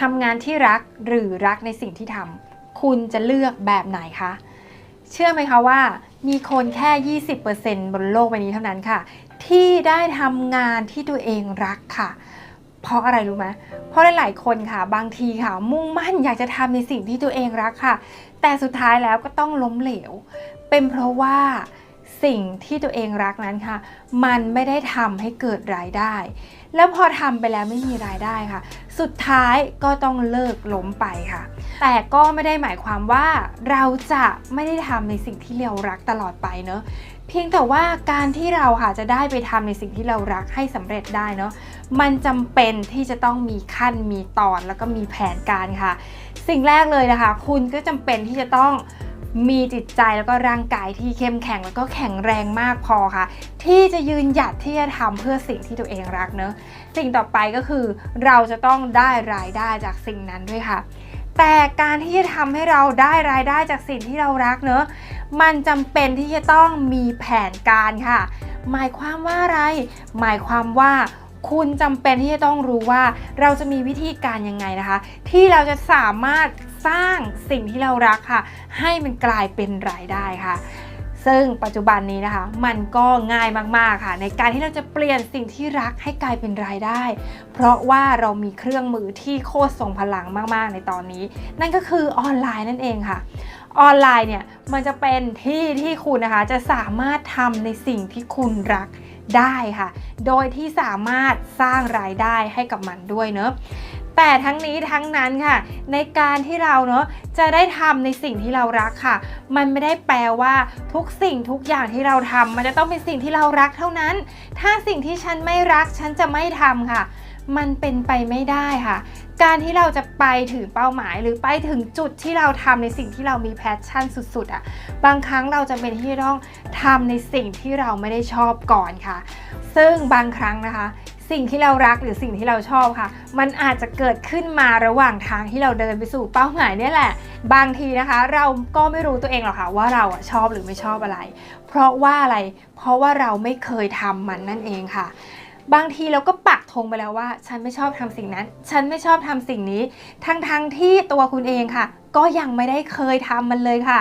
ทำงานที่รักหรือรักในสิ่งที่ทำคุณจะเลือกแบบไหนคะ เชื่อไหมคะว่ามีคนแค่ 20%บนโลกใบนี้เท่านั้นค่ะ ที่ได้ทำงานที่ตัวเองรักค่ะ เพราะอะไรรู้ไหมเพราะหลายๆคนค่ะ บางทีค่ะ มุ่งมั่นอยากจะทำในสิ่งที่ตัวเองรักค่ะ แต่สุดท้ายแล้วก็ต้องล้มเหลว เป็นเพราะว่า สิ่งที่ตัวเองรักนั้นค่ะ มันไม่ได้ทำให้เกิดรายได้ แล้วพอทำไปแล้วไม่มีรายได้ค่ะ สุดท้ายก็ต้องเลิกล้มไปค่ะ แต่ก็ไม่ได้หมายความว่าเราจะไม่ได้ทำในสิ่งที่เรารักตลอดไปเนอะเพียงแต่ว่าการที่เราค่ะจะได้ไปทำในสิ่งที่เรารักให้สำเร็จได้เนอะมันจำเป็นที่จะต้องมีขั้นมีตอนแล้วก็มีแผนการค่ะ สิ่งแรกเลยนะคะ คุณก็จำเป็นที่จะต้อง มีจิตใจแล้วก็ร่างกายที่เข้มแข็งแล้วก็แข็งแรงมากพอค่ะ ที่จะยืนหยัดที่จะทำเพื่อสิ่งที่ตัวเองรักเนอะสิ่งต่อไปก็คือเราจะต้องได้รายได้จากสิ่งนั้นด้วยค่ะ แต่การที่จะทำให้เราได้รายได้จากสิ่งที่เรารักเนอะมันจำเป็นที่จะต้องมีแผนการค่ะ หมายความว่าอะไร หมายความว่าคุณจำเป็นที่จะต้องรู้ว่าเราจะมีวิธีการยังไงนะคะ ที่เราจะสามารถ สร้างสิ่งที่เรารักค่ะ ให้มันกลายเป็นรายได้ค่ะ ซึ่งปัจจุบันนี้นะคะ มันก็ง่ายมากๆค่ะ ในการที่เราจะเปลี่ยนสิ่งที่รักให้กลายเป็นรายได้ เพราะว่าเรามีเครื่องมือที่โคตรทรงพลังมากๆ ในตอนนี้ นั่นก็คือออนไลน์นั่นเองค่ะออนไลน์เนี่ยมันจะเป็นที่ที่คุณนะคะจะสามารถทำในสิ่งที่คุณรักได้ค่ะ โดยที่สามารถสร้างรายได้ให้กับมันด้วยเนอะ แต่ทั้งนี้ทั้งนั้นค่ะ ในการที่เราเนอะจะได้ทำในสิ่งที่เรารักค่ะ มันไม่ได้แปลว่าทุกสิ่งทุกอย่างที่เราทำมันจะต้องเป็นสิ่งที่เรารักเท่านั้น ถ้าสิ่งที่ฉันไม่รักฉันจะไม่ทำค่ะ มันเป็นไปไม่ได้ค่ะ การที่เราจะไปถึงเป้าหมาย หรือไปถึงจุดที่เราทำในสิ่งที่เรามีแพชชั่นสุดๆอะ่ะบางครั้งเราจะเป็นที่ต้องทำในสิ่งที่เราไม่ได้ชอบก่อนค่ะ ซึ่งบางครั้งนะคะ สิ่งที่เรารักหรือสิ่งที่เราชอบค่ะ มันอาจจะเกิดขึ้นมาระหว่างทางที่เราเดินไปสู่เป้าหมายนี่แหละ บางทีนะคะ เราก็ไม่รู้ตัวเองหรอกค่ะว่าเราชอบหรือไม่ชอบอะไร เพราะว่าอะไร เพราะว่าเราไม่เคยทำมันนั่นเองค่ะบางทีเราก็ปักธงไปแล้วว่า ฉันไม่ชอบทำสิ่งนั้น ฉันไม่ชอบทำสิ่งนี้ ทั้งๆทที่ตัวคุณเองค่ะ ก็ยังไม่ได้เคยทำมันเลยค่ะ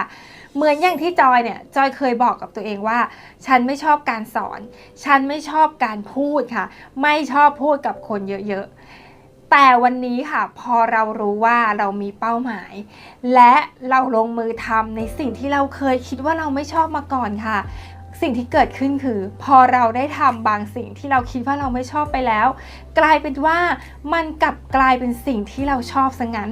เหมือนอย่างที่จอยเนี่ยจอยเคยบอกกับตัวเองว่า ฉันไม่ชอบการสอน ฉันไม่ชอบการพูดค่ะ ไม่ชอบพูดกับคนเยอะๆ แต่วันนี้ค่ะ พอเรารู้ว่าเรามีเป้าหมาย และเราลงมือทำในสิ่งที่เราเคยคิดว่าเราไม่ชอบมาก่อนค่ะ สิ่งที่เกิดขึ้นคือ พอเราได้ทำบางสิ่งที่เราคิดว่าเราไม่ชอบไปแล้ว กลายเป็นว่ามันกลับกลายเป็นสิ่งที่เราชอบซะงั้น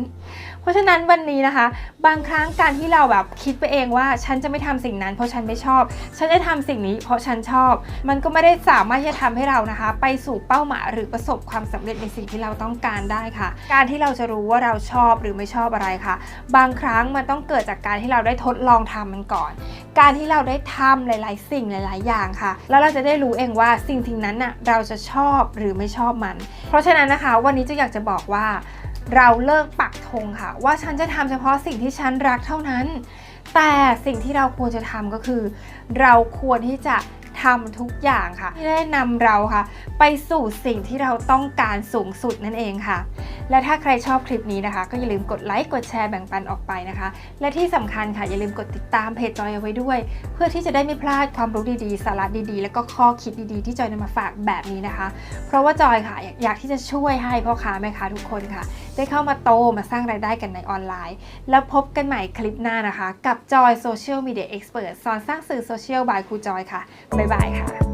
เพราะฉะนั้นวันนี้นะคะ บางครั้งการที่เราแบบคิดไปเองว่า ฉันจะไม่ทำสิ่งนั้น เพราะฉันไม่ชอบ ฉันจะทำสิ่งนี้ เพราะฉันชอบ มันก็ไม่ได้สามารถที่จะทำให้เรานะคะ ไปสู่เป้าหมายหรือประสบความสำเร็จในสิ่งที่เราต้องการได้ค่ะ การที่เราจะรู้ว่าเราชอบหรือไม่ชอบอะไรค่ะ บางครั้งมันต้องเกิดจากการที่เราได้ทดลองทำมันก่อน การที่เราได้ทำหลาย ๆสิ่งหลาย ๆ อย่างค่ะ แล้วเราจะได้รู้เองว่าสิ่งสิ่งนั้นน่ะเราจะชอบหรือไม่ชอบมัน เพราะฉะนั้นนะคะ วันนี้จะอยากจะบอกว่า เราเลิกปักธงค่ะ ว่าฉันจะทำเฉพาะสิ่งที่ฉันรักเท่านั้น แต่สิ่งที่เราควรจะทำก็คือ เราควรที่จะ ทำทุกอย่างค่ะ ที่ได้นำเราค่ะ ไปสู่สิ่งที่เราต้องการสูงสุดนั่นเองค่ะ และถ้าใครชอบคลิปนี้นะคะ ก็อย่าลืมกดไลค์กดแชร์แบ่งปันออกไปนะคะ และที่สำคัญค่ะอย่าลืมกดติดตามเพจจอยเอาไว้ด้วย เพื่อที่จะได้ไม่พลาดความรู้ดีๆ สาระดีๆ แล้วก็ข้อคิดดีๆ ที่จอยนำมาฝากแบบนี้นะคะ เพราะว่าจอยค่ะอยากที่จะช่วยให้พ่อค้าแม่ค้าทุกคนค่ะ ได้เข้ามาโตมาสร้างรายได้กันในออนไลน์ แล้วพบกันใหม่คลิปหน้านะคะ กับจอยโซเชียลมีเดียเอ็กซ์เพรสสอนสร้างสื่อโซเชียลบายครูจอยค่ะบ๊ายบายค่ะ